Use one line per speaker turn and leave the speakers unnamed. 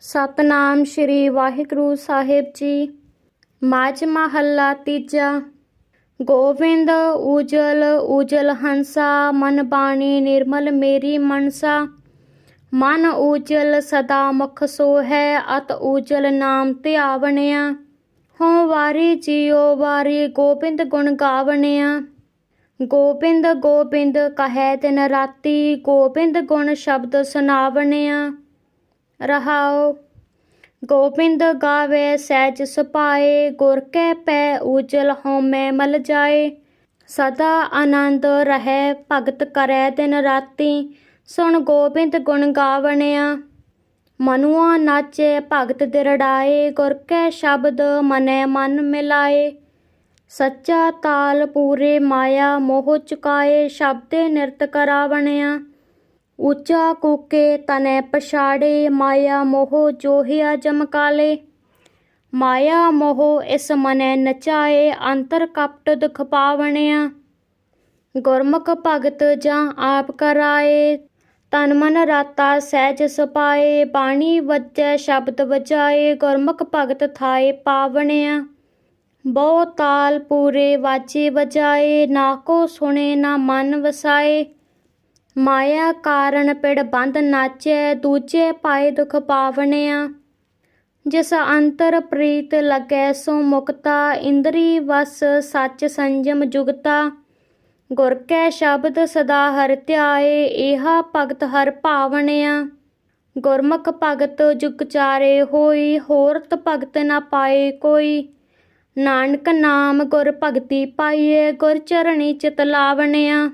ਸਤਨਾਮ ਸ਼੍ਰੀ ਵਾਹਿਗੁਰੂ ਸਾਹਿਬ ਜੀ। ਮਾਝ ਮਹੱਲਾ ਤੀਜਾ। ਗੋਵਿੰਦ ਉਜਲ ਉਜਲ ਹੰਸਾ, ਮਨ ਬਾਣੀ ਨਿਰਮਲ ਮੇਰੀ ਮਨਸਾ। ਮਨ ਉਜਲ ਸਦਾ ਮੁਖ ਸੋਹੈ, ਅਤ ਉਜਲ ਨਾਮ ਧਿਆਵਣਿਆ। ਹੋ ਵਾਰੀ ਜੀਓ ਵਾਰੀ ਗੋਬਿੰਦ ਗੁਣ ਗਾਵਣਿਆ। ਗੋਬਿੰਦ ਗੋਬਿੰਦ ਕਹੈ ਦਿਨ ਰਾਤੀ, ਗੋਬਿੰਦ ਗੁਣ ਸ਼ਬਦ ਸੁਨਾਵਣਿਆ ਰਹਾਉ। ਗੋਬਿੰਦ ਗਾਵੇ, ਸਹਿਜ ਸੁਪਾਏ ਗੁਰ ਕੈ ਪੈ ਉਜਲ ਹਉਮੈ ਮਲ ਜਾਏ। ਸਦਾ ਆਨੰਦ ਰਹੈ, ਭਗਤ ਕਰੈ ਦਿਨ ਰਾਤੀ। ਸੁਣ ਗੋਬਿੰਦ ਗੁਣ ਗਾਵਣਿਆ। ਮਨੁਆ ਨਾਚੇ, ਭਗਤ ਦਿਰੜਾਏ, ਗੁਰ ਕੈ ਸ਼ਬਦ ਮਨੈ ਮਨ ਮਿਲਾਏ। ਸੱਚਾ ਤਾਲ ਪੂਰੇ ਮਾਇਆ ਮੋਹ ਚੁਕਾਏ, ਸ਼ਬਦੇ ਨਿਰਤ ਕਰਾਵਣਿਆ। ਉੱਚਾ ਕੂਕੇ ਤਨੈ ਪਛਾੜੇ, ਮਾਇਆ ਮੋਹ ਜੋਹਿਆ ਜਮਕਾਲੇ। ਮਾਇਆ ਮੋਹ ਇਸ ਮਨੈ ਨਚਾਏ, ਅੰਤਰ ਕਪਟ ਦੁਖ ਪਾਵਣਿਆ। ਗੁਰਮੁਖ ਭਗਤ ਜਾਂ ਆਪ ਕਰਾਏ, ਤਨ ਮਨ ਰਾਤਾ ਸਹਿਜ ਸੁਪਾਏ, ਬਾਣੀ ਵਜੈ ਸ਼ਬਦ ਵਜਾਏ, ਗੁਰਮੁਖ ਭਗਤ ਥਾਏ ਪਾਵਣਿਆ। ਬਹੁ ਤਾਲ ਪੂਰੇ ਵਾਜੇ ਵਜਾਏ, ਨਾ ਕੋ ਸੁਣੇ ਨਾ ਮਨ ਵਸਾਏ। ਮਾਇਆ ਕਾਰਨ ਪਿੜ ਬੰਦ ਨਾਚੈ, ਦੂਜੇ ਪਾਏ ਦੁਖ ਪਾਵਣਿਆ। ਜਿਸ ਅੰਤਰ ਪ੍ਰੀਤ ਲਗੈ, ਸੋ ਮੁਕਤਾ। ਇੰਦਰੀ ਵਸ ਸੱਚ ਸੰਜਮ ਜੁਗਤਾ। ਗੁਰ ਕੈ ਸ਼ਬਦ ਸਦਾ ਹਰ ਧਿਆਏ, ਏਹਾ ਭਗਤ ਹਰ ਭਾਵਣਿਆ ਗੁਰਮੁਖ ਭਗਤ ਜੁਗਚਾਰੇ ਹੋਈ, ਹੋਰਤ ਭਗਤ ਨਾ ਪਾਏ ਕੋਈ। ਨਾਨਕ ਨਾਮ ਗੁਰ ਭਗਤੀ ਪਾਈਏ ਗੁਰ ਚਰਣੀ ਚਿਤ ਲਾਵਣਿਆ।